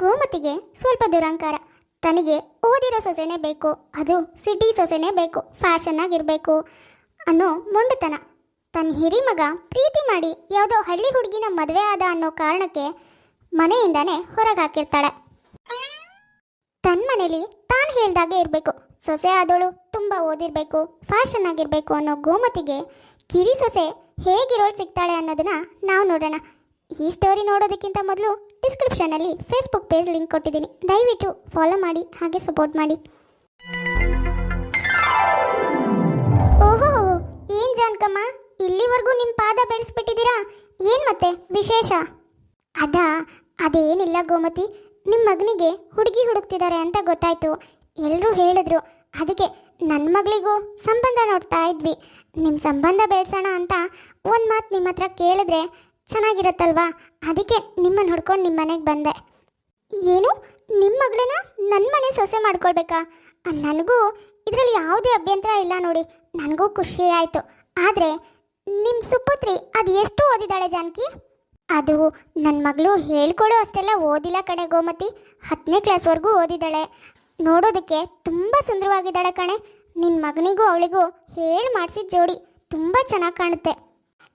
ಗೋಮತಿಗೆ ಸ್ವಲ್ಪ ದುರಂಕಾರ. ತನಗೆ ಓದಿರೋ ಸೊಸೆನೇ ಬೇಕು. ಅದು ಸಿಟಿ ಸೊಸೆನೇ ಬೇಕು. ಫ್ಯಾಷನ್ ಆಗಿರಬೇಕು. ಅನ್ನೋ ಮೊಂಡುತನ. ತನ್ನ ಹಿರಿ ಮಗ ಪ್ರೀತಿ ಮಾಡಿ ಯಾವುದೋ ಹಳ್ಳಿ ಹುಡುಗಿನ ಮದುವೆ ಆದ ಅನ್ನೋ ಕಾರಣಕ್ಕೆ ಮನೆಯಿಂದಾನೇ ಹೊರಗೆ ಹಾಕಿರ್ತಾಳೆ ತನ್ನ ಮನೇಲಿ ತಾನು ಹೇಳ್ದಾಗೆ ಇರಬೇಕು. ಸೊಸೆ ಆದವಳು ತುಂಬ ಓದಿರಬೇಕು, ಫ್ಯಾಷನ್ ಆಗಿರಬೇಕು ಅನ್ನೋ ಗೋಮತಿಗೆ ಕಿರಿ ಸೊಸೆ ಹೇಗಿರೋಳು ಸಿಗ್ತಾಳೆ ಅನ್ನೋದನ್ನ ನಾವು ನೋಡೋಣ. ಈ ಸ್ಟೋರಿ ನೋಡೋದಕ್ಕಿಂತ ಮೊದಲು ಡಿಸ್ಕ್ರಿಪ್ಷನಲ್ಲಿ ಫೇಸ್ಬುಕ್ ಪೇಜ್ ಲಿಂಕ್ ಕೊಟ್ಟಿದ್ದೀನಿ. ದಯವಿಟ್ಟು ಫಾಲೋ ಮಾಡಿ, ಹಾಗೆ ಸಪೋರ್ಟ್ ಮಾಡಿ. ಓಹೋ, ಏನ್ ಜಾನ್ಕಮ್ಮ? ಇಲ್ಲಿವರೆಗೂ ನಿಮ್ಮ ಪಾದ ಬೆಳೆಸ್ಬಿಟ್ಟಿದ್ದೀರಾ? ಏನ್ ಮತ್ತೆ ವಿಶೇಷ? ಅದ, ಅದೇನಿಲ್ಲ ಗೋಮತಿ. ನಿಮ್ಮ ಮಗನಿಗೆ ಹುಡುಗಿ ಹುಡುಕ್ತಿದ್ದಾರೆ ಅಂತ ಗೊತ್ತಾಯ್ತು. ಎಲ್ಲರೂ ಹೇಳಿದ್ರು. ಅದಕ್ಕೆ ನನ್ನ ಮಗಳಿಗೂ ಸಂಬಂಧ ನೋಡ್ತಾ ಇದ್ವಿ. ನಿಮ್ಮ ಸಂಬಂಧ ಬೆಳೆಸೋಣ ಅಂತ ಒಂದು ಮಾತು ನಿಮ್ಮ ಹತ್ರ ಕೇಳಿದ್ರೆ ಚೆನ್ನಾಗಿರತ್ತಲ್ವಾ? ಅದಕ್ಕೆ ನಿಮ್ಮನ್ನು ಹುಡ್ಕೊಂಡು ನಿಮ್ಮ ಮನೆಗೆ ಬಂದೆ. ಏನು? ನಿಮ್ಮ ಮಗಳನ್ನ ನನ್ನ ಮನೆ ಸೊಸೆ ಮಾಡ್ಕೊಳ್ಬೇಕಾ? ನನಗೂ ಇದರಲ್ಲಿ ಯಾವುದೇ ಅಭ್ಯಂತರ ಇಲ್ಲ ನೋಡಿ. ನನಗೂ ಖುಷಿ ಆಯಿತು. ಆದರೆ ನಿಮ್ಮ ಸುಪುತ್ರಿ ಅದು ಎಷ್ಟು ಓದಿದಾಳೆ ಜಾನಕಿ? ಅದು ನನ್ನ ಮಗಳು ಹೇಳ್ಕೊಡೋ ಅಷ್ಟೆಲ್ಲ ಓದಿಲ್ಲ ಕಣೆ ಗೋಮತಿ. ಹತ್ತನೇ ಕ್ಲಾಸ್ವರೆಗೂ ಓದಿದ್ದಾಳೆ ನೋಡೋದಕ್ಕೆ ತುಂಬ ಸುಂದರವಾಗಿದ್ದಾಳೆ ಕಣೆ. ನಿನ್ನ ಮಗನಿಗೂ ಅವಳಿಗೂ ಹೇಳಿ ಮಾಡಿಸಿದ ಜೋಡಿ ತುಂಬ ಚೆನ್ನಾಗಿ ಕಾಣುತ್ತೆ.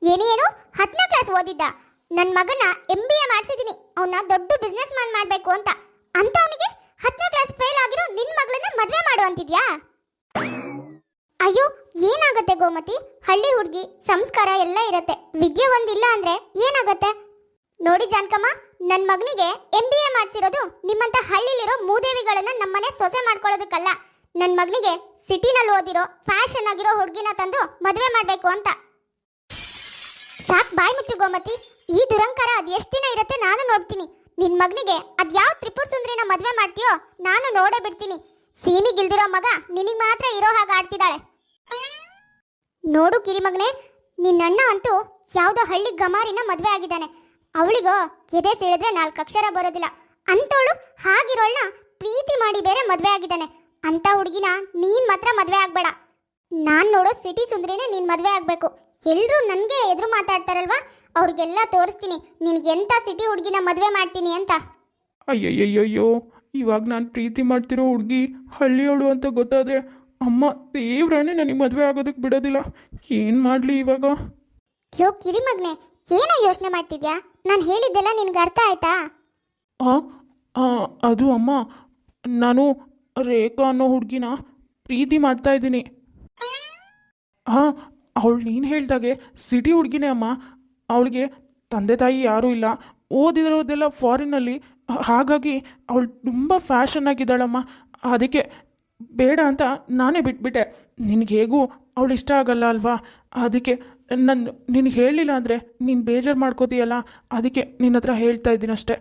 ಏನೇನು ಹತ್ತನೇ ಕ್ಲಾಸ್ ಓದಿದ್ದ. ನನ್ನ ಮಗನ ಎಂ ಬಿ ಎ ಮಾಡಿಸಿದ್ದೀನಿ ಅವನ್ನ ದೊಡ್ಡ ಬಿಸ್ನೆಸ್ ಮ್ಯಾನ್ ಮಾಡಬೇಕು ಅಂತ. ಅಂತ ಅವನಿಗೆ ಹತ್ತನೇ ಕ್ಲಾಸ್ ಫೇಲ್ ಆಗಿರೋ ನಿನ್ನ ಮಗಳನ್ನ ಮದುವೆ ಮಾಡು ಅಂತಿದ್ಯಾ? ಅಯ್ಯೋ, ಏನಾಗುತ್ತೆ ಗೋಮತಿ? ಹಳ್ಳಿ ಹುಡುಗಿ, ಸಂಸ್ಕಾರ ಎಲ್ಲ ಇರತ್ತೆ. ವಿದ್ಯೆ ಒಂದಿಲ್ಲ ಅಂದ್ರೆ ಏನಾಗುತ್ತೆ? ನೋಡಿ ಜಾನ್ಕಮ್ಮ ನನ್ನ ಮಗನಿಗೆ ಎಂ ಬಿ ಎ ಮಾಡಿಸಿರೋದು ನಿಮ್ಮಂತ ಹಳ್ಳಿಲಿರೋ ಮೂದೇವಿಗಳನ್ನ ನಮ್ಮನೆ ಸೊಸೆ ಮಾಡ್ಕೊಳ್ಳೋದಕ್ಕಲ್ಲ. ನನ್ನ ಮಗನಿಗೆ ಸಿಟಿನಲ್ಲಿ ಓದಿರೋ ಫ್ಯಾಷನ್ ಆಗಿರೋ ಹುಡುಗಿನ ತಂದು ಮದುವೆ ಮಾಡಬೇಕು ಅಂತ. ಸಾಕ್ ಬಾಯ್ ಮುಚ್ಚು ಗೋಮತಿ ಈ ದುರಂಕಾರ ಅದ್ ಎಷ್ಟು ದಿನ ಇರುತ್ತೆ ನಾನು ನೋಡ್ತೀನಿ. ನಿನ್ ಮಗನಿಗೆ ಅದ್ ಯಾವ ತ್ರಿಪುರ ಸುಂದರಿನ ಮದ್ವೆ ಮಾಡ್ತೀಯೋ ನಾನು ನೋಡೇ ಬಿಡ್ತೀನಿ. ಸೀಮಿಗಿಲ್ದಿರೋ ಮಗ ನಿನಗ್ ಮಾತ್ರ ಇರೋ ಹಾಗೆ ಆಡ್ತಿದ್ದಾಳೆ ನೋಡು ಕಿರಿಮಗನೆ ನಿನ್ನಣ್ಣ ಅಂತೂ ಯಾವ್ದೋ ಹಳ್ಳಿ ಗಮಾರಿನ ಮದ್ವೆ ಆಗಿದ್ದಾನೆ. ಅವಳಿಗೋ ಎದೆ ಸೇಳಿದ್ರೆ ನಾಲ್ಕು ಅಕ್ಷರ ಬರೋದಿಲ್ಲ. ಅಂತವಳು ಹಾಗಿರೋಳ್ನ ಪ್ರೀತಿ ಮಾಡಿ ಬೇರೆ ಮದ್ವೆ ಆಗಿದ್ದಾನೆ. ಅಂತ ಹುಡುಗಿನ ನೀನ್ ಮಾತ್ರ ಮದ್ವೆ ಆಗ್ಬೇಡ. ನಾನ್ ನೋಡೋ ಸಿಟಿ ಸುಂದ್ರಿನೇ ನೀನ್ ಮದ್ವೆ ಆಗ್ಬೇಕು. ಎಲ್ರೂ ನನಗೆ ಎದುರು ಮಾತಾಡ್ತಾರಲ್ವಾ? ಅವ್ರಿಗೆಲ್ಲ ತೋರಿಸ್ತೀನಿ. ನಿನಗೆ ಎಂತ ಸಿಟಿ ಹುಡುಗಿನ ಮದುವೆ ಮಾಡ್ತೀನಿ ಅಂತ? ಅಯ್ಯಯ್ಯಯ್ಯೋ ಇವಾಗ ನಾನು ಪ್ರೀತಿ ಮಾಡ್ತಿರೋ ಹುಡುಗಿ ಹಳ್ಳಿಯವಳು ಅಂತ ಗೊತ್ತಾದರೆ ಅಮ್ಮ ದೇವ್ರಾಣೆ ನನಗೆ ಮದುವೆ ಆಗೋದಕ್ಕೆ ಬಿಡೋದಿಲ್ಲ. ಏನು ಮಾಡಲಿ ಇವಾಗ? ಲೋ ಕಿರಿಮಗ್ನೆ ಏನೋ ಯೋಚನೆ ಮಾಡ್ತಿದ್ಯಾ? ನಾನು ಹೇಳಿದ್ದೆಲ್ಲ ನಿನಗೆ ಅರ್ಥ ಆಯ್ತಾ? ಆ, ಆ, ಅದು ಅಮ್ಮ ನಾನು ರೇಖಾ ಅನ್ನೋ ಹುಡುಗಿನ ಪ್ರೀತಿ ಮಾಡ್ತಾ ಇದ್ದೀನಿ. ಹಾಂ ಅವಳು ನೀನು ಹೇಳ್ದಾಗೆ ಸಿಟಿ ಹುಡುಗಿನೇ ಅಮ್ಮ. ಅವಳಿಗೆ ತಂದೆ ತಾಯಿ ಯಾರೂ ಇಲ್ಲ. ಓದಿರೋದೆಲ್ಲ ಫಾರಿನಲ್ಲಿ ಹಾಗಾಗಿ ಅವಳು ತುಂಬ ಫ್ಯಾಷನ್ ಆಗಿದ್ದಾಳಮ್ಮ. ಅದಕ್ಕೆ ಬೇಡ ಅಂತ ನಾನೇ ಬಿಟ್ಬಿಟ್ಟೆ. ನಿನಗೆ ಹೇಗೂ ಅವಳು ಇಷ್ಟ ಆಗಲ್ಲ ಅಲ್ವಾ? ಅದಕ್ಕೆ ನನ್ನ ನಿನಗೆ ಹೇಳಲಿಲ್ಲ ಅಂದರೆ ನೀನು ಬೇಜಾರು ಮಾಡ್ಕೋತೀಯಲ್ಲ? ಅದಕ್ಕೆ ನಿನ್ನ ಹತ್ರ ಹೇಳ್ತಾ ಇದ್ದೀನಿ ಅಷ್ಟೇ.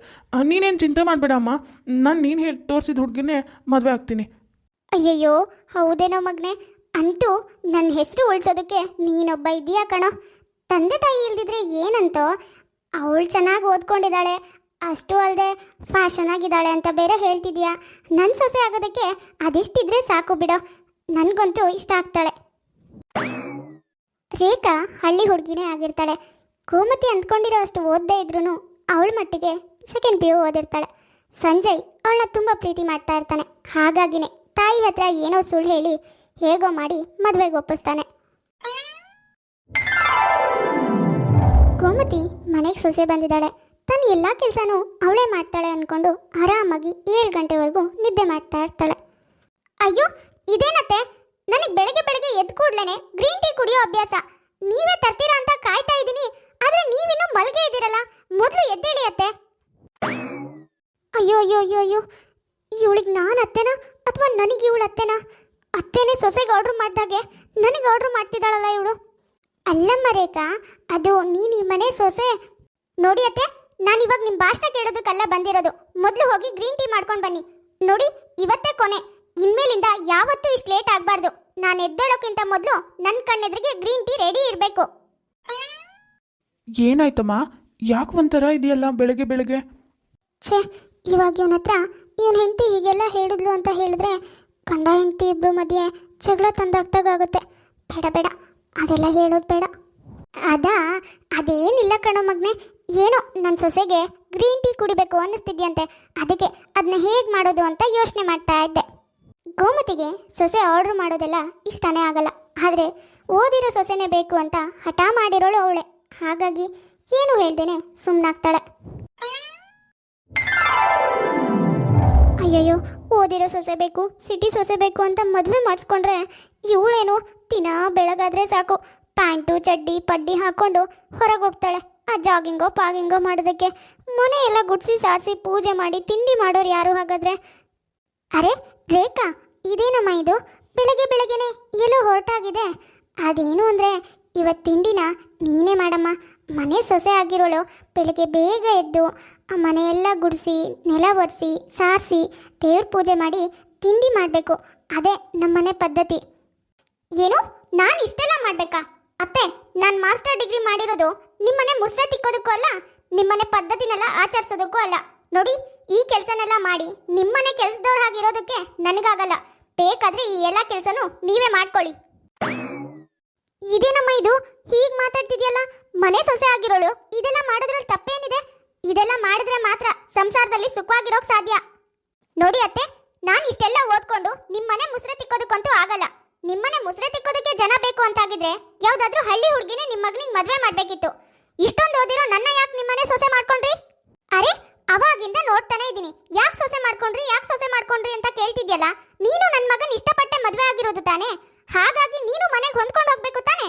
ನೀನೇನು ಚಿಂತೆ ಮಾಡಬೇಡ ಅಮ್ಮ. ನಾನು ನೀನು ಹೇಳಿ, ತೋರಿಸಿದ ಹುಡುಗಿನೇ ಮದುವೆ ಆಗ್ತೀನಿ. ಅಯ್ಯಯ್ಯೋ, ಹೌದೇನೋ ಮಗ್ನೆ? ಅಂತೂ ನನ್ನ ಹೆಸರು ಉಳ್ಸೋದಕ್ಕೆ ನೀನೊಬ್ಬ ಇದೆಯಾ ಕಣೋ? ತಂದೆ ತಾಯಿ ಇಲ್ದಿದ್ರೆ ಏನಂತೋ? ಅವಳು ಚೆನ್ನಾಗಿ ಓದ್ಕೊಂಡಿದ್ದಾಳೆ, ಅಷ್ಟು ಅಲ್ಲದೆ ಫ್ಯಾಷನ್ ಆಗಿದ್ದಾಳೆ ಅಂತ ಬೇರೆ ಹೇಳ್ತಿದ್ಯಾ ನನ್ನ ಸೊಸೆ ಆಗೋದಕ್ಕೆ ಅದಿಷ್ಟಿದ್ರೆ ಸಾಕು ಬಿಡೋ. ನನಗಂತೂ ಇಷ್ಟ ಆಗ್ತಾಳೆ. ರೇಖಾ ಹಳ್ಳಿ ಹುಡುಗಿನೇ ಆಗಿರ್ತಾಳೆ. ಗೋಮತಿ ಅಂದ್ಕೊಂಡಿರೋ ಅಷ್ಟು ಓದದೇ ಇದ್ರೂ ಅವಳ ಮಟ್ಟಿಗೆ ಸೆಕೆಂಡ್ ಪಿ ಯು ಓದಿರ್ತಾಳೆ. ಸಂಜಯ್ ಅವಳನ್ನ ತುಂಬ ಪ್ರೀತಿ ಮಾಡ್ತಾ ಇರ್ತಾನೆ. ಹಾಗಾಗಿನೇ ತಾಯಿ ಹತ್ರ ಏನೋ ಸುಳ್ಳು ಹೇಳಿ ಹೇಗೋ ಮಾಡಿ ಮದುವೆಗೆ ಒಪ್ಪಿಸ್ತಾನೆ. ಗೋಮತಿ ಮನೆಗೆ ಸೊಸೆ ಬಂದಿದ್ದಾಳೆ. ತನ್ನ ಎಲ್ಲ ಕೆಲಸನೂ ಅವಳೇ ಮಾಡ್ತಾಳೆ ಅನ್ಕೊಂಡು ಆರಾಮಾಗಿ ಏಳು ಗಂಟೆವರೆಗೂ ನಿದ್ದೆ ಮಾಡ್ತಾ ಇರ್ತಾಳೆ. ಅಯ್ಯೋ, ಇದೇನತ್ತೆ? ನನಗೆ ಬೆಳಗ್ಗೆ ಬೆಳಗ್ಗೆ ಎದ್ದು ಕೂಡ್ಲೇನೆ ಗ್ರೀನ್ ಟೀ ಕುಡಿಯೋ ಅಭ್ಯಾಸ. ನೀವೇ ತರ್ತೀರಾ ಅಂತ ಕಾಯ್ತಾ ಇದ್ದೀನಿ. ಆದ್ರೆ ನೀವಿನ್ನೂ ಮಲ್ಗೆ ಇದ್ದೀರಲ್ಲ. ಮೊದಲು ಎದ್ದೇಳಿ ಅತ್ತೆ ಅಯ್ಯೋ ಅಯ್ಯೋ ಅಯ್ಯೋ ಅಯ್ಯೋ. ಇವಳಿಗೆ ನಾನು ಅತ್ತೆನಾ ಅಥವಾ ನನಗೆ ಇವಳು ಅತ್ತೆನಾ? ಅತ್ತೆನೇ ಸೊಸೆಗೆ ಆರ್ಡ್ರ್ ಮಾಡಿದಾಗೆ ನನಗೆ ಆರ್ಡ್ರ್ ಮಾಡ್ತಿದ್ದಾಳಲ್ಲ ಇವಳು? ಅಲ್ಲಮ್ಮ ರೇಖಾ ಅದು ನೀನು ಈ ಮನೆ ಸೊಸೆ? ನೋಡಿ ಅತ್ತೆ ನಾನು ಇವಾಗ ನಿಮ್ಮ ಭಾಷಣ ಕೇಳೋದಕ್ಕೆಲ್ಲ ಬಂದಿರೋದು. ಮೊದಲು ಹೋಗಿ ಗ್ರೀನ್ ಟೀ ಮಾಡ್ಕೊಂಡು ಬನ್ನಿ. ನೋಡಿ ಇವತ್ತೇ ಕೊನೆ. ಇನ್ಮೇಲಿಂದ ಯಾವತ್ತೂ ಇಷ್ಟು ಲೇಟ್ ಆಗಬಾರ್ದು. ನಾನು ಎದ್ದೇಳೋಕ್ಕಿಂತ ಮೊದಲು ನನ್ನ ಕಣ್ಣೆದ್ರಿಗೆ ಗ್ರೀನ್ ಟೀ ರೆಡಿ ಇರಬೇಕು. ಏನಾಯ್ತಮ್ಮ? ಯಾಕೆ ಒಂಥರ ಇದೆಯಲ್ಲ ಬೆಳಗ್ಗೆ ಬೆಳಗ್ಗೆ? ಛೇ ಇವಾಗ ಇವನ ಹತ್ರ ಇವನ ಹೆಂಡತಿ ಹೀಗೆಲ್ಲ ಹೇಳಿದ್ಲು ಅಂತ ಹೇಳಿದ್ರೆ ಗಂಡ ಹೆಂಡತಿ ಇಬ್ರು ಮಧ್ಯೆ ಜಗಳ ತಂದಾಗ್ತಾಗುತ್ತೆ ಬೇಡ ಬೇಡ. ಅದೆಲ್ಲ ಹೇಳೋದು ಬೇಡ. ಅದ, ಅದೇನಿಲ್ಲ ಕಣೋ ಮಗ್ನೆ. ಏನೋ ನನ್ನ ಸೊಸೆಗೆ ಗ್ರೀನ್ ಟೀ ಕುಡಿಬೇಕು ಅನ್ನಿಸ್ತಿದ್ಯಂತೆ. ಅದಕ್ಕೆ ಅದನ್ನ ಹೇಗೆ ಮಾಡೋದು ಅಂತ ಯೋಚನೆ ಮಾಡ್ತಾ ಇದ್ದೆ. ಗೋಮತಿಗೆ ಸೊಸೆ ಆರ್ಡ್ರ್ ಮಾಡೋದೆಲ್ಲ ಇಷ್ಟನೇ ಆಗಲ್ಲ. ಆದರೆ ಓದಿರೋ ಸೊಸೆನೇ ಬೇಕು ಅಂತ ಹಠ ಮಾಡಿರೋಳು ಅವಳೆ. ಹಾಗಾಗಿ ಏನು ಹೇಳ್ದೇನೆ ಸುಮ್ಮನಾಗ್ತಾಳೆ ಅಯ್ಯಯ್ಯೋ, ಓದಿರೋ ಸೊಸೆ ಬೇಕು, ಸಿಟಿ ಸೊಸೆ ಬೇಕು ಅಂತ ಮದುವೆ ಮಾಡಿಸ್ಕೊಂಡ್ರೆ ಇವಳೇನು ದಿನ ಬೆಳಗಾದ್ರೆ ಸಾಕು. ಪ್ಯಾಂಟು, ಚಡ್ಡಿ, ಪಡ್ಡಿ ಹಾಕೊಂಡು ಹೊರಗೆ ಹೋಗ್ತಾಳೆ. ಆ ಜಾಗಿಂಗೋ, ಪಾಗಿಂಗೋ ಮಾಡೋದಕ್ಕೆ ಮನೆ ಎಲ್ಲ ಗುಡ್ಸಿ ಸಾರಿಸಿ ಪೂಜೆ ಮಾಡಿ ತಿಂಡಿ ಮಾಡೋರು ಯಾರು ಹಾಗಾದ್ರೆ? ಅರೆ, ರೇಖಾ, ಇದೇನಮ್ಮ ಇದು? ಬೆಳಗ್ಗೆ ಬೆಳಗ್ಗೆನೆ ಎಲ್ಲೋ ಹೊರಟಾಗಿದೆ. ಅದೇನು ಅಂದರೆ ಇವತ್ತು ತಿಂಡಿನ ನೀನೇ ಮಾಡಮ್ಮ. ಮನೆ ಸೊಸೆ ಆಗಿರೋಳು ಬೆಳಗ್ಗೆ ಬೇಗ ಎದ್ದು ಆ ಮನೆಯೆಲ್ಲ ಗುಡಿಸಿ, ನೆಲ ಒರೆಸಿ, ಸಾರಿಸಿ, ದೇವ್ರ ಪೂಜೆ ಮಾಡಿ ತಿಂಡಿ ಮಾಡಬೇಕು. ಅದೇ ನಮ್ಮನೆ ಪದ್ಧತಿ. ಏನು? ನಾನು ಇಷ್ಟೆಲ್ಲ ಮಾಡಬೇಕಾ? ಅತ್ತೆ, ನಾನು ಮಾಸ್ಟರ್ ಡಿಗ್ರಿ ಮಾಡಿರೋದು ನಿಮ್ಮನೆ ಮುಸ್ರೆ ತಿಕ್ಕೋದಕ್ಕೂ ಅಲ್ಲ ನಿಮ್ಮನೆ ಪದ್ಧತಿನೆಲ್ಲ ಆಚರಿಸೋದಕ್ಕೂ ಅಲ್ಲ. ನೋಡಿ, ಈ ಕೆಲಸನೆಲ್ಲ ಮಾಡಿ ನಿಮ್ಮನೆ ಕೆಲಸದವ್ರು ಆಗಿರೋದಕ್ಕೆ ನನಗಾಗಲ್ಲ. ಬೇಕಾದ್ರೆ ಈ ಎಲ್ಲ ಕೆಲಸನೂ ನೀವೇ ಮಾಡ್ಕೊಳ್ಳಿ. ಇದೇನಮ್ಮ ಇದು? ಹೀಗೆ ಮಾತಾಡ್ತಿದ್ಯಲ್ಲ? ಮನೆ ಸೊಸೆ ಆಗಿರೋಳು, ಇದೆಲ್ಲ ಮಾಡೋದ್ರಲ್ಲಿ ತಪ್ಪೇನಿದೆ? ಇದೆಲ್ಲ ಮಾಡಿದ್ರೆ ಮಾತ್ರ ಸಂಸಾರದಲ್ಲಿ ಸುಖವಾಗಿರೋಕ್ ಸಾಧ್ಯ. ನೋಡಿ ಅತ್ತೆ, ನಾನು ಇಷ್ಟೆಲ್ಲ ಓದ್ಕೊಂಡು ನಿಮ್ಮನೆ ಮುಸ್ರೆ ತಿಕ್ಕೋದಕ್ಕಂತೂ ಆಗಲ್ಲ. ನಿಮ್ಮನೆ ಮುಸ್ರೆ ತಿಕ್ಕೋದಕ್ಕೆ ಜನ ಬೇಕು ಅಂತಾಗಿದ್ರೆ ಯಾವ್ದಾದ್ರೂ ಹಳ್ಳಿ ಹುಡುಗಿನೇ ನಿಮ್ಮ ಮಗನಿಗೆ ಮದ್ವೆ ಮಾಡ್ಬೇಕಿತ್ತು. ಇಷ್ಟೊಂದು ಓದಿರೋ ನನ್ನ ಯಾಕೆ ನಿಮ್ಮನೆ ಸೊಸೆ ಮಾಡ್ಕೊಂಡ್ರಿ? ಅರೆ, ಅವಾಗಿಂದ ನೋಡ್ತಾನೆ ಇದ್ದೀನಿ. ಯಾಕೆ ಸೊಸೆ ಮಾಡ್ಕೊಂಡ್ರಿ, ಯಾಕೆ ಸೊಸೆ ಮಾಡ್ಕೊಂಡ್ರಿ ಅಂತ ಕೇಳ್ತಿದ್ಯಲ್ಲ? ನೀನು ನನ್ನ ಮಗನ್ ಇಷ್ಟಪಟ್ಟೆ ಮದ್ವೆ ಆಗಿರೋದು ತಾನೆ? ಹಾಗಾಗಿ ನೀನು ಮನೆಗೆ ಹೊಂದ್ಕೊಂಡು ಹೋಗ್ಬೇಕು ತಾನೆ?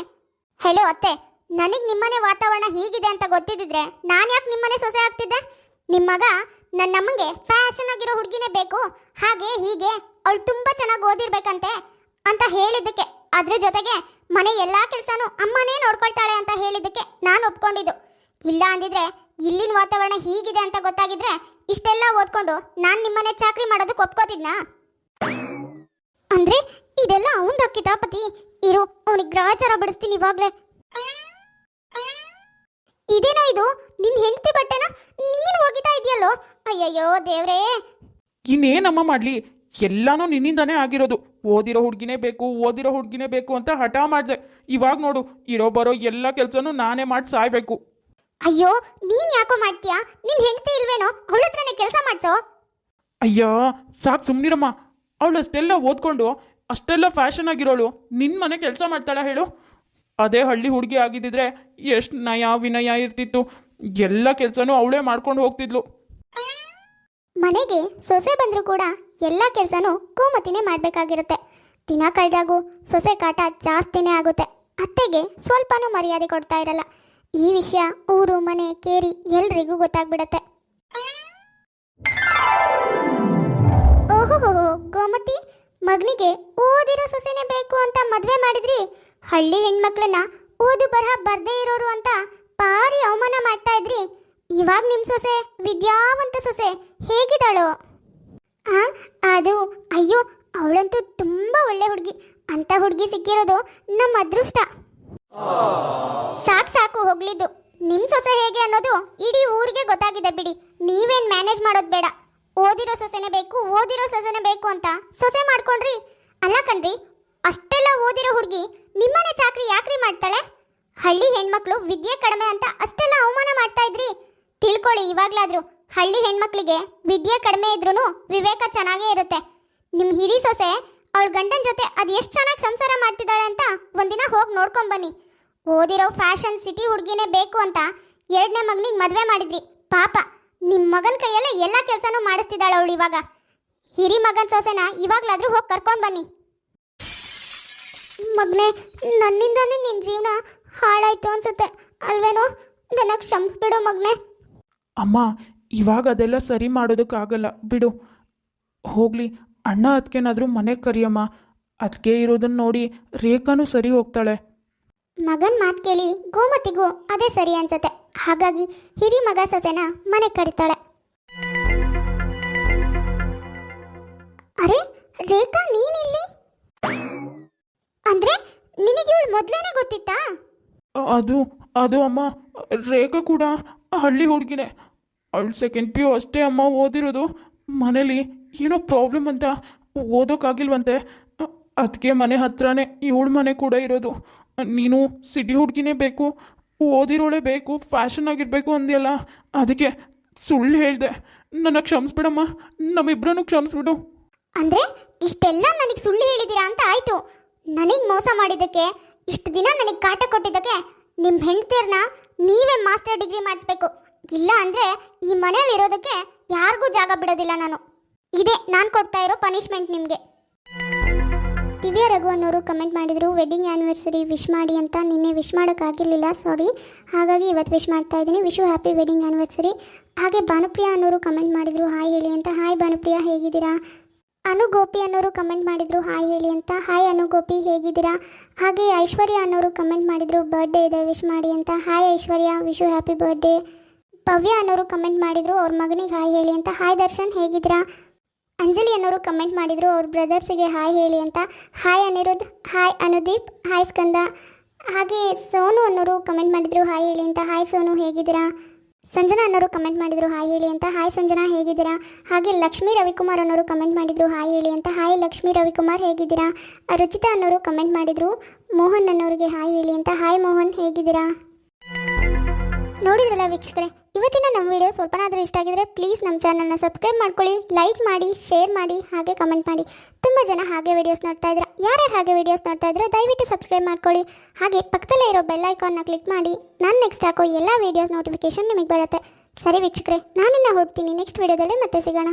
ಹೆಲೋ ಅತ್ತೆ ನನಗೆ ನಿಮ್ಮನೆ ವಾತಾವರಣ ಹೀಗಿದೆ ಅಂತ ಗೊತ್ತಿದ್ದಿದ್ರೆ ನಾನು ಯಾಕೆ ನಿಮ್ಮನೆ ಸೊಸೆ ಆಗ್ತಿದ್ದೆ? ನಿಮ್ಮ ಮಗ ನನ್ನ ಅಮ್ಮಂಗೆ ಫ್ಯಾಷನ್ ಆಗಿರೋ ಹುಡುಗಿನೇ ಬೇಕು. ಹಾಗೆ ಹೀಗೆ ಅವಳು ತುಂಬಾ ಚೆನ್ನಾಗಿ ಓದಿರ್ಬೇಕಂತೆ ಅಂತ ಹೇಳಿದ್ದಕ್ಕೆ. ಅದ್ರ ಜೊತೆಗೆ ಮನೆ ಎಲ್ಲಾ ಕೆಲಸನೂ ಅಮ್ಮನೇ ನೋಡ್ಕೊಳ್ತಾಳೆ ಅಂತ ಹೇಳಿದ್ದಕ್ಕೆ ನಾನು ಒಪ್ಕೊಂಡಿದ್ದು. ಇಲ್ಲ ಅಂದಿದ್ರೆ ಇಲ್ಲಿನ ವಾತಾವರಣ ಹೀಗಿದೆ ಅಂತ ಗೊತ್ತಾಗಿದ್ರೆ ಇಷ್ಟೆಲ್ಲ ಓದ್ಕೊಂಡು ನಾನು ನಿಮ್ಮನೆ ಚಾಕ್ರಿ ಮಾಡೋದಕ್ಕೆ ಒಪ್ಕೋತಿದ್ನಾ? ಅಂದ್ರೆ ಇದೆಲ್ಲ ಅವಂದ ಕಿತಾಪತಿ ಇರು, ಅವನಿಗೆ ಗ್ರಾಚಾರ ಬಿಡಿಸ್ತೀನಿ ಇವಾಗ್ಲೇ. ಇದೇನೋ ಇದು? ನಿನ್ ಹೆಂಡತಿ ಬಟ್ಟೆನ? ನೀನ್ ಒಗಿತಾ ಇದೆಯಲ್ಲೋ? ಅಯ್ಯಯ್ಯೋ ದೇವ್ರೇ. ಇನ್ನೇನಮ್ಮ ಮಾಡಲಿ? ಎಲ್ಲಾನು ನಿನ್ನಿಂದಾನೇ ಆಗಿರೋದು. ಓದಿರೋ ಹುಡುಗಿನೇ ಬೇಕು ಓದಿರೋ ಹುಡುಗಿನೇ ಬೇಕು ಅಂತ ಹಠ ಮಾಡ್ದೆ. ಇವಾಗ ನೋಡು ಇರೋ ಬರೋ ಎಲ್ಲ ಕೆಲ್ಸನೂ ನಾನೇ ಮಾಡಿ ಸಾಯ್ಬೇಕು. ಅಯ್ಯೋ ನೀನ್ ಯಾಕೋ ಮಾಡ್ತೀಯಾ? ನಿನ್ ಹೆಂಡತಿ ಇಲ್ವೇನೋ? ಅವಳ ಹತ್ರನೇ ಕೆಲಸ ಮಾಡ್ಸೋ? ಅಯ್ಯೋ ಸಾಕು ಸುಮ್ಮನಿರಮ್ಮ ಅವಳು ಅಷ್ಟೆಲ್ಲ ಓದ್ಕೊಂಡು ಅಷ್ಟೆಲ್ಲ ಫ್ಯಾಷನ್ ಆಗಿರೋಳು. ನಿನ್ನ ಮನೆ ಕೆಲಸ ಮಾಡ್ತಾಳ ಹೇಳು? ಅದೇ ಹಳ್ಳಿ ಹುಡುಗಿ ಆಗಿದ್ದಿದ್ರೆ ಎಷ್ಟು ನಯ ವಿನಯ ಇರ್ತಿತ್ತು. ಎಲ್ಲ ಕೆಲಸನೂ ಅವಳೇ ಮಾಡ್ಕೊಂಡು ಹೋಗ್ತಿದ್ಲು. ಮನೆಗೆ ಸೊಸೆ ಬಂದರೂ ಕೂಡ ಎಲ್ಲ ಕೆಲಸನೂ ಕೋಮತಿನೇ ಮಾಡಬೇಕಾಗಿರುತ್ತೆ. ದಿನ ಕಳೆದಾಗೂ ಸೊಸೆ ಕಾಟ ಜಾಸ್ತಿನೇ ಆಗುತ್ತೆ. ಅತ್ತೆಗೆ ಸ್ವಲ್ಪನೂ ಮರ್ಯಾದೆ ಕೊಡ್ತಾ ಇರಲ್ಲ. ಈ ವಿಷಯ ಊರು, ಮನೆ, ಕೇರಿ ಎಲ್ರಿಗೂ ಗೊತ್ತಾಗ್ಬಿಡತ್ತೆ. ಓಹೋ ಗೋಮತಿ, ಮಗನಿಗೆ ಓದಿರೋ ಸೊಸೆನೇ ಬೇಕು ಅಂತ ಮದುವೆ ಮಾಡಿದ್ರಿ? ಹಳ್ಳಿ ಹೆಣ್ಮಕ್ಳನ್ನ ಓದು ಬರಹ ಬರ್ದೇ ಇರೋರು ಅಂತ ಭಾರಿ ಅವಮಾನ ಮಾಡ್ತಾ ಇದ್ರಿ. ಇವಾಗ ನಿಮ್ಮ ಸೊಸೆ ವಿದ್ಯಾವಂತ ಸೊಸೆ ಹೇಗಿದ್ದಾಳು? ಆ, ಅದು ಅಯ್ಯೋ, ಅವಳಂತೂ ತುಂಬಾ ಒಳ್ಳೆ ಹುಡುಗಿ. ಅಂತ ಹುಡುಗಿ ಸಿಕ್ಕಿರೋದು ನಮ್ಮ ಅದೃಷ್ಟ. ಸಾಕು ಸಾಕು ಹೋಗ್ಲಿದ್ದು. ನಿಮ್ಮ ಸೊಸೆ ಹೇಗೆ ಅನ್ನೋದು ಇಡೀ ಊರಿಗೆ ಗೊತ್ತಾಗಿದೆ ಬಿಡಿ. ನೀವೇನ್ ಮ್ಯಾನೇಜ್ ಮಾಡೋದು ಬೇಡ. ಓದಿರೋ ಸೊಸೆನೆ ಬೇಕು, ಓದಿರೋ ಸೊಸೆನೆ ಬೇಕು ಅಂತ ಸೊಸೆ ಮಾಡ್ಕೊಂಡ್ರಿ. ಅಲ್ಲ ಕಣ್ರಿ, ಅಷ್ಟೆಲ್ಲ ಓದಿರೋ ಹುಡುಗಿ ನಿಮ್ಮನೆ ಚಾಕ್ರಿ ಯಾಕ್ರಿ ಮಾಡ್ತಾಳೆ? ಹಳ್ಳಿ ಹೆಣ್ಮಕ್ಳು ವಿದ್ಯೆ ಕಡಿಮೆ ಅಂತ ಅಷ್ಟೆಲ್ಲ ಅವಮಾನ ಮಾಡ್ತಾ ಇದ್ರಿ? ತಿಳ್ಕೊಳ್ಳಿ, ಇವಾಗ್ಲಾದ್ರೂ ಹಳ್ಳಿ ಹೆಣ್ಮಕ್ಳಿಗೆ ವಿದ್ಯೆ ಕಡಿಮೆ ಇದ್ರೂ ವಿವೇಕ ಚೆನ್ನಾಗೇ ಇರುತ್ತೆ. ನಿಮ್ಮ ಹಿರಿ ಸೊಸೆ ಅವಳ ಗಂಡನ ಜೊತೆ ಅದು ಎಷ್ಟು ಚೆನ್ನಾಗಿ ಸಂಸಾರ ಮಾಡ್ತಿದ್ದಾಳೆ ಅಂತ ಒಂದಿನ ಹೋಗಿ ನೋಡ್ಕೊಂಬನ್ನಿ ಓದಿರೋ ಫ್ಯಾಷನ್ ಸಿಟಿ ಹುಡುಗಿನೇ ಬೇಕು ಅಂತ ಎರಡನೇ ಮಗನಿಗೆ ಮದುವೆ ಮಾಡಿದ್ರಿ. ಪಾಪ ನಿಮ್ಮ ಮಗನ ಕೈಯಲ್ಲೇ ಎಲ್ಲ ಕೆಲಸನೂ ಮಾಡಿಸ್ತಿದ್ದಾಳೆ ಅವಳು ಇವಾಗ. ಹಿರಿ ಮಗನ ಸೊಸೆನ ಇವಾಗ್ಲಾದ್ರೂ ಹೋಗಿ ಕರ್ಕೊಂಡು ಬನ್ನಿ. ಮಗನೇ ನನ್ನಿಂದಾನೇ ನಿನ್ನ ಜೀವನ ಹಾಳಾಯ್ತು ಅನ್ಸುತ್ತೆ ಅಲ್ವೇನೋ? ನನಗೆ ಕ್ಷಮಿಸ್ಬಿಡು ಮಗನೇ. ಅಮ್ಮ ಇವಾಗ ಅದೆಲ್ಲ ಸರಿ ಮಾಡೋದಕ್ಕಾಗಲ್ಲ ಬಿಡು. ಹೋಗಲಿ ಅಣ್ಣ ಅದಕ್ಕೇನಾದರೂ ಮನೆಗೆ ಕರಿಯಮ್ಮ. ಅದಕ್ಕೆ ಇರೋದನ್ನ ನೋಡಿ ರೇಖಾನು ಸರಿ ಹೋಗ್ತಾಳೆ. ಮಗನ್ ಮಾತು ಕೇಳಿ ಗೋಮತಿಗೂ ಅದೇ ಸರಿ ಅನ್ಸತ್ತೆ. ಹಾಗಾಗಿ ಹಿರಿ ಮಗ ಸೊಸೆನ ಮನೆ ಕರಿತಾಳೆ. ಅರೆ ರೇಖಾ ನೀನಿಲ್ಲಿ? ನಿನಗೆ ಇವಳು ಮೊದ್ಲೇನೆ ಗೊತ್ತಿತ್ತಾ? ಅದು ಅದು ಅಮ್ಮ ರೇಖಾ ಕೂಡ ಹಳ್ಳಿ ಹುಡುಗಿನೇ. ಅವಳು ಸೆಕೆಂಡ್ ಪಿ ಯು ಅಷ್ಟೇ ಅಮ್ಮ ಓದಿರೋದು. ಮನೇಲಿ ಏನೋ ಪ್ರಾಬ್ಲಮ್ ಅಂತ ಓದೋಕ್ಕಾಗಿಲ್ವಂತೆ ಅದಕ್ಕೆ ಮನೆ ಹತ್ರನೇ ಇವಳ ಮನೆ ಕೂಡ ಇರೋದು. ನೀನು ಸಿಟಿ ಹುಡುಗಿನೇ ಬೇಕು ಓದಿರೋಳೆ ಬೇಕು ಫ್ಯಾಷನ್ ಆಗಿರಬೇಕು ಅಂದೆಲ್ಲ ಅದಕ್ಕೆ ಸುಳ್ಳು ಹೇಳಿದೆ. ನನ್ನ ಕ್ಷಮಿಸ್ಬಿಡಮ್ಮ ನಮ್ಮಿಬ್ಬರನ್ನು ಕ್ಷಮಿಸ್ಬಿಡು. ಅಂದ್ರೆ ಇಷ್ಟೆಲ್ಲ ನನಗೆ ಸುಳ್ಳು ಹೇಳಿದ್ದೀರಾ ಅಂತ ಆಯ್ತು. ನನಗೆ ಮೋಸ ಮಾಡಿದ್ದಕ್ಕೆ, ಇಷ್ಟು ದಿನ ನನಗೆ ಕಾಟ ಕೊಟ್ಟಿದ್ದಕ್ಕೆ ನಿಮ್ಮ ಹೆಂಡ್ತಿರ್ನ ನೀವೇ ಮಾಸ್ಟರ್ ಡಿಗ್ರಿ ಮಾಡಿಸ್ಬೇಕು. ಇಲ್ಲ ಅಂದ್ರೆ ಈ ಮನೇಲಿ ಇರೋದಕ್ಕೆ ಯಾರಿಗೂ ಜಾಗ ಬಿಡೋದಿಲ್ಲ ನಾನು. ಇದೇ, ನಾನು ಕೊಡ್ತಾ ಇರೋ ಪನಿಷ್ಮೆಂಟ್ ನಿಮಗೆ. ದಿವ್ಯಾ ರಘು ಅನ್ನೋರು ಕಮೆಂಟ್ ಮಾಡಿದರು ವೆಡ್ಡಿಂಗ್ ಆ್ಯನಿವರ್ಸರಿ ವಿಶ್ ಮಾಡಿ ಅಂತ ನಿನ್ನೆ ವಿಶ್ ಮಾಡೋಕ್ಕಾಗಿರಲಿಲ್ಲ ಸಾರಿ ಹಾಗಾಗಿ ಇವತ್ತು ವಿಶ್ ಮಾಡ್ತಾ ಇದ್ದೀನಿ. ವಿಶು ಹ್ಯಾಪಿ ವೆಡ್ಡಿಂಗ್ ಆ್ಯನಿವರ್ಸರಿ ಹಾಗೆ ಭಾನುಪ್ರಿಯಾ ಅನ್ನೋರು ಕಮೆಂಟ್ ಮಾಡಿದರು ಹಾಯ್ ಹೇಳಿ ಅಂತ. ಹಾಯ್ ಭಾನುಪ್ರಿಯಾ, ಹೇಗಿದ್ದೀರಾ? ಅನು ಗೋಪಿ ಅನ್ನೋರು ಕಮೆಂಟ್ ಮಾಡಿದರು, ಹಾಯ್ ಹೇಳಿ ಅಂತ. ಹಾಯ್ ಅನು ಗೋಪಿ, ಹೇಗಿದ್ದೀರಾ? ಹಾಗೆ ಐಶ್ವರ್ಯ ಅನ್ನೋರು ಕಮೆಂಟ್ ಮಾಡಿದರು ಬರ್ಡೇ ಇದೆ ವಿಶ್ ಮಾಡಿ ಅಂತ. Hi Aishwarya Vishu happy birthday Bhavya ಅನ್ನೋರು ಕಮೆಂಟ್ ಮಾಡಿದರು, ಅವ್ರ ಮಗನಿಗೆ ಹಾಯ್ ಹೇಳಿ ಅಂತ. ಹಾಯ್ ದರ್ಶನ್, ಹೇಗಿದ್ದೀರಾ? ಅಂಜಲಿ ಅನ್ನೋರು ಕಮೆಂಟ್ ಮಾಡಿದರು, ಅವ್ರ ಬ್ರದರ್ಸಿಗೆ ಹಾಯ್ ಹೇಳಿ ಅಂತ. Hi Aniruddha, hi Anudeep, hi Skanda. ಹಾಗೆ ಸೋನು ಅನ್ನೋರು ಕಮೆಂಟ್ ಮಾಡಿದರು, ಹಾಯ್ ಹೇಳಿ ಅಂತ. ಹಾಯ್ ಸೋನು, ಹೇಗಿದ್ದೀರಾ? ಸಂಜನಾ ಅನ್ನೋರು ಕಮೆಂಟ್ ಮಾಡಿದರು, ಹಾಯ್ ಹೇಳಿ ಅಂತ. ಹಾಯ್ ಸಂಜನಾ, ಹೇಗಿದ್ದೀರಾ? ಹಾಗೆ ಲಕ್ಷ್ಮೀ ರವಿಕುಮಾರ್ ಅನ್ನೋರು ಕಮೆಂಟ್ ಮಾಡಿದರು, ಹಾಯ್ ಹೇಳಿ ಅಂತ. ಹಾಯ್ ಲಕ್ಷ್ಮೀ ರವಿಕುಮಾರ್, ಹೇಗಿದ್ದೀರಾ? ರುಚಿತಾ ಅನ್ನೋರು ಕಮೆಂಟ್ ಮಾಡಿದರು, ಮೋಹನ್ ಅನ್ನೋರಿಗೆ ಹಾಯ್ ಹೇಳಿ ಅಂತ. ಹಾಯ್ ಮೋಹನ್, ಹೇಗಿದ್ದೀರಾ? ನೋಡಿದ್ರಲ್ಲ ವೀಕ್ಷಕರೇ ಇವತ್ತಿನ ನಮ್ಮ ವಿಡಿಯೋ ಸ್ವಲ್ಪನಾದರೂ ಇಷ್ಟ ಆಗಿದ್ರೆ ಪ್ಲೀಸ್ ನಮ್ಮ ಚಾನಲ್ನ ಸಬ್ಸ್ಕ್ರೈಬ್ ಮಾಡ್ಕೊಳ್ಳಿ ಲೈಕ್ ಮಾಡಿ ಶೇರ್ ಮಾಡಿ, ಹಾಗೆ ಕಮೆಂಟ್ ಮಾಡಿ. ತುಂಬ ಜನ ಹಾಗೆ ವೀಡಿಯೋಸ್ ನೋಡ್ತಾ ಇದ್ದೀರಾ ಯಾರ್ಯಾರು ಹಾಗೆ ವೀಡಿಯೋಸ್ ನೋಡ್ತಾ ಇದ್ರೆ ದಯವಿಟ್ಟು ಸಬ್ಸ್ಕ್ರೈಬ್ ಮಾಡ್ಕೊಳ್ಳಿ. ಹಾಗೆ ಪಕ್ಕದಲ್ಲೇ ಇರೋ ಬೆಲ್ ಐಕಾನ್ನ ಕ್ಲಿಕ್ ಮಾಡಿ, ನಾನು ನೆಕ್ಸ್ಟ್ ಹಾಕೋ ಎಲ್ಲ ವೀಡಿಯೋಸ್ ನೋಟಿಫಿಕೇಶನ್ ನಿಮಗೆ ಬರುತ್ತೆ. ಸರಿ ವೀಕ್ಷಕರೇ, ನಾನಿನ್ನ ಹೊಡ್ತೀನಿ ನೆಕ್ಸ್ಟ್ ವಿಡಿಯೋದಲ್ಲಿ ಮತ್ತೆ ಸಿಗೋಣ.